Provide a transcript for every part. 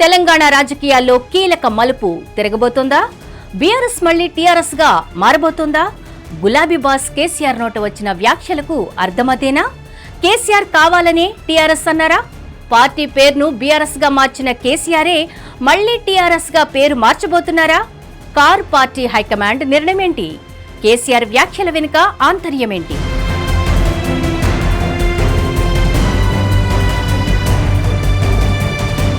తెలంగాణ రాజకీయాల్లో కీలక మలుపు తిరగబోతుందా? బీఆర్ఎస్ మళ్ళీ టీఆర్ఎస్గా మారబోతుందా? గులాబీ బాస్ కేసీఆర్ నోట వచ్చిన వ్యాఖ్యలకు అర్థమదేనా? కేసీఆర్ కావాలనే టీఆర్ఎస్ అన్నారా? పార్టీ పేరును బీఆర్ఎస్గా మార్చిన కేసీఆరే మళ్ళీ టీఆర్ఎస్గా పేరు మార్చబోతున్నారా? కార్ పార్టీ హైకమాండ్ నిర్ణయమేంటి కేసీఆర్ వ్యాఖ్యల వెనుక ఆంతర్యమేంటి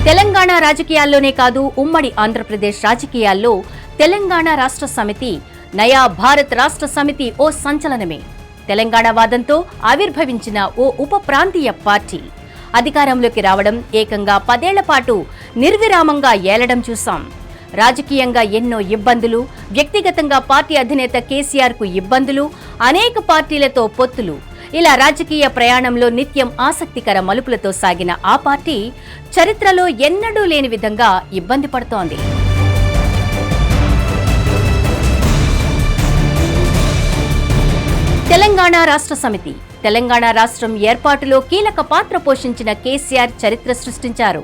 తెలంగాణ రాజకీయాల్లోనే కాదు ఉమ్మడి ఆంధ్రప్రదేశ్ రాజకీయాల్లో తెలంగాణ రాష్ట్ర సమితి నయా భారత్ రాష్ట్ర సమితి ఓ సంచలనమే. తెలంగాణ వాదంతో ఆవిర్భవించిన ఓ ఉప ప్రాంతీయ పార్టీ. అధికారంలోకి రావడం ఏకంగా పదేళ్ళ పాటు నిర్విరామంగా ఏలడం చూశాం. రాజకీయంగా ఎన్నో ఇబ్బందులు వ్యక్తిగతంగా పార్టీ అధినేత కేసీఆర్కు ఇబ్బందులు అనేక పార్టీలతో పొత్తులు ఇలా రాజకీయ ప్రయాణంలో నిత్యం ఆసక్తికర మలుపులతో సాగిన ఆ పార్టీ చరిత్రలో ఎన్నడూ లేని విధంగా ఇబ్బంది పడుతోంది. తెలంగాణ రాష్ట్ర సమితి తెలంగాణ రాష్ట్రం ఏర్పాటులో కీలక పాత్ర పోషించిన కేసీఆర్ చరిత్ర సృష్టించారు.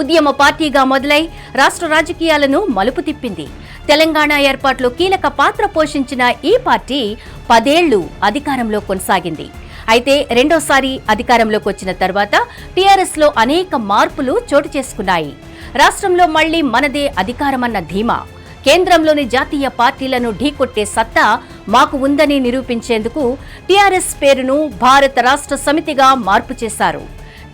ఉద్యమ పార్టీగా మొదలై రాష్ట్ర రాజకీయాలను మలుపు తిప్పింది. తెలంగాణ ఏర్పాటులో కీలక పాత్ర పోషించిన ఈ పార్టీ పదేళ్ళు అధికారంలో కొనసాగింది. అయితే రెండోసారి అధికారంలోకి వచ్చిన తర్వాత టీఆర్ఎస్లో అనేక మార్పులు చోటు చేసుకున్నాయి. రాష్ట్రంలో మళ్ళీ మనదే అధికారమన్న ధీమా. కేంద్రంలోని జాతీయ పార్టీలను ఢీకొట్టే సత్తా మాకు ఉందని నిరూపించేందుకు టీఆర్ఎస్ పేరును భారత రాష్ట్ర సమితిగా మార్పు చేశారు.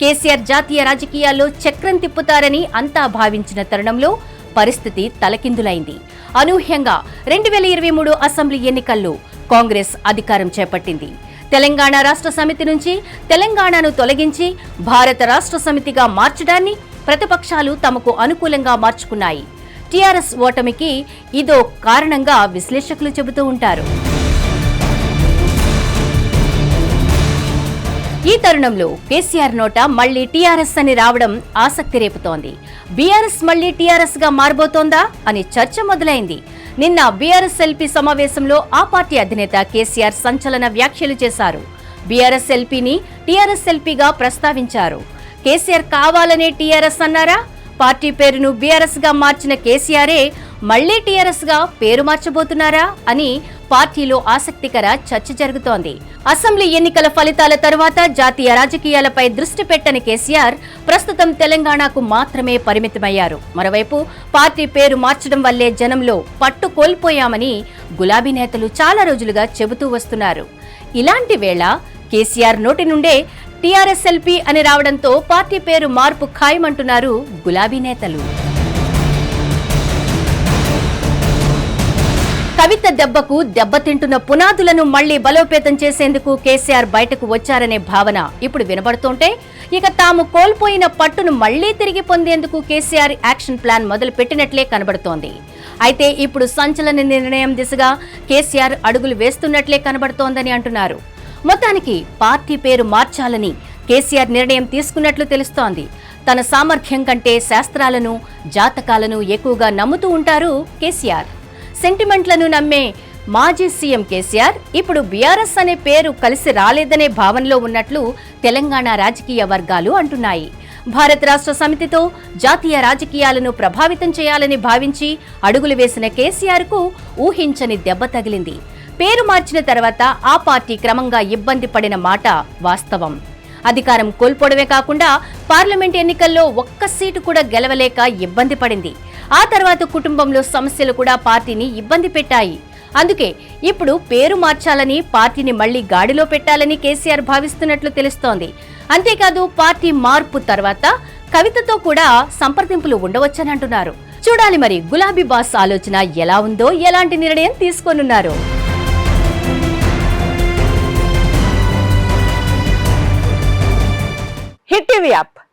కేసీఆర్ జాతీయ రాజకీయాల్లో చక్రం తిప్పుతారని అంతా భావించిన తరుణంలో పరిస్థితి తలకిందులైంది. అనూహ్యంగా రెండు వేల ఇరవై మూడు అసెంబ్లీ ఎన్నికల్లో కాంగ్రెస్ అధికారం చేపట్టింది. తెలంగాణ రాష్ట్ర సమితి నుంచి తెలంగాణను తొలగించి భారత రాష్ట్ర సమితిగా మార్చడాన్ని ప్రతిపక్షాలు తమకు అనుకూలంగా మార్చుకున్నాయి. టీఆర్ఎస్ ఓటమికి ఇదో కారణంగా విశ్లేషకులు చెబుతూ ఉంటారు. ఈ తరుణంలో కేసీఆర్ నోట మళ్ళీ టీఆర్ఎస్ అని రావడం ఆసక్తి రేపుతోంది. బీఆర్ఎస్ మళ్ళీ టీఆర్ఎస్గా మారబోతోందా అని చర్చ మొదలైంది. నిన్న బీఆర్ఎస్ ఎల్పీ సమావేశంలో ఆ పార్టీ అధినేత కేసీఆర్ సంచలన వ్యాఖ్యలు చేశారు. బీఆర్ఎస్ ఎల్పీని టీఆర్ఎస్ ఎల్పీగా ప్రస్తావించారు. కేసీఆర్ కావాలనే టీఆర్ఎస్ అన్నారా? పార్టీ పేరును బీఆర్ఎస్గా మార్చిన కేసీఆరే మళ్ళీ టీఆర్ఎస్గా పేరు మార్చబోతున్నారా అని పార్టీలో ఆసక్తికర చర్చ జరుగుతోంది. అసెంబ్లీ ఎన్నికల ఫలితాల తర్వాత జాతీయ రాజకీయాలపై దృష్టి పెట్టని కేసీఆర్ ప్రస్తుతం తెలంగాణకు మాత్రమే పరిమితమయ్యారు. మరోవైపు పార్టీ పేరు మార్చడం వల్లే జనంలో పట్టు కోల్పోయామని గులాబీ నేతలు చాలా రోజులుగా చెబుతూ వస్తున్నారు. ఇలాంటి వేళ కేసీఆర్ నోటి నుండే టీఆర్ఎస్ఎల్పీ అని రావడంతో పార్టీ పేరు మార్పు ఖాయమంటున్నారు గులాబీ నేతలు. కవిత దెబ్బకు దెబ్బతింటున్న పునాదులను మళ్ళీ బలోపేతం చేసేందుకు కేసీఆర్ బయటకు వచ్చారనే భావన ఇప్పుడు వినబడుతుంటే ఇక తాము కోల్పోయిన పట్టును మళ్ళీ తిరిగి పొందేందుకు కేసీఆర్ యాక్షన్ ప్లాన్ మొదలు పెట్టినట్లే కనబడుతోంది. అయితే ఇప్పుడు సంచలన నిర్ణయం దిశగా కేసీఆర్ అడుగులు వేస్తున్నట్లే కనబడుతోందని అంటున్నారు. మొత్తానికి పార్టీ పేరు మార్చాలని కేసీఆర్ నిర్ణయం తీసుకున్నట్లు తెలుస్తోంది. తన సామర్థ్యం కంటే శాస్త్రాలను జాతకాలను ఎక్కువగా నమ్ముతూ ఉంటారు కేసీఆర్. సెంటిమెంట్లను నమ్మే మాజీ సీఎం కేసీఆర్ ఇప్పుడు బీఆర్ఎస్ అనే పేరు కలిసి రాలేదనే భావనలో ఉన్నట్లు తెలంగాణ రాజకీయ వర్గాలు అంటున్నాయి. భారత రాష్ట్ర సమితితో జాతీయ రాజకీయాలను ప్రభావితం చేయాలని భావించి అడుగులు వేసిన కేసీఆర్కు ఊహించని దెబ్బ తగిలింది. పేరు మార్చిన తర్వాత ఆ పార్టీ క్రమంగా ఇబ్బంది పడిన మాట వాస్తవం. అధికారం కోల్పోవడమే కాకుండా పార్లమెంట్ ఎన్నికల్లో ఒక్క సీటు కూడా గెలవలేక ఇబ్బంది పడింది. ఆ తర్వాత కుటుంబంలో సమస్యలు కూడా పార్టీని ఇబ్బంది పెట్టాయి. అందుకే ఇప్పుడు పేరు మార్చాలని పార్టీని మళ్ళీ గాడిలో పెట్టాలని కేసీఆర్ భావిస్తున్నట్లు తెలుస్తోంది. అంతేకాదు పార్టీ మార్పు తర్వాత కవితతో కూడా సంప్రదింపులు ఉండవచ్చని అంటున్నారు. చూడాలి మరి గులాబీ బాస్ ఆలోచన ఎలా ఉందో ఎలాంటి నిర్ణయం తీసుకోనున్నారు? Hit TV app.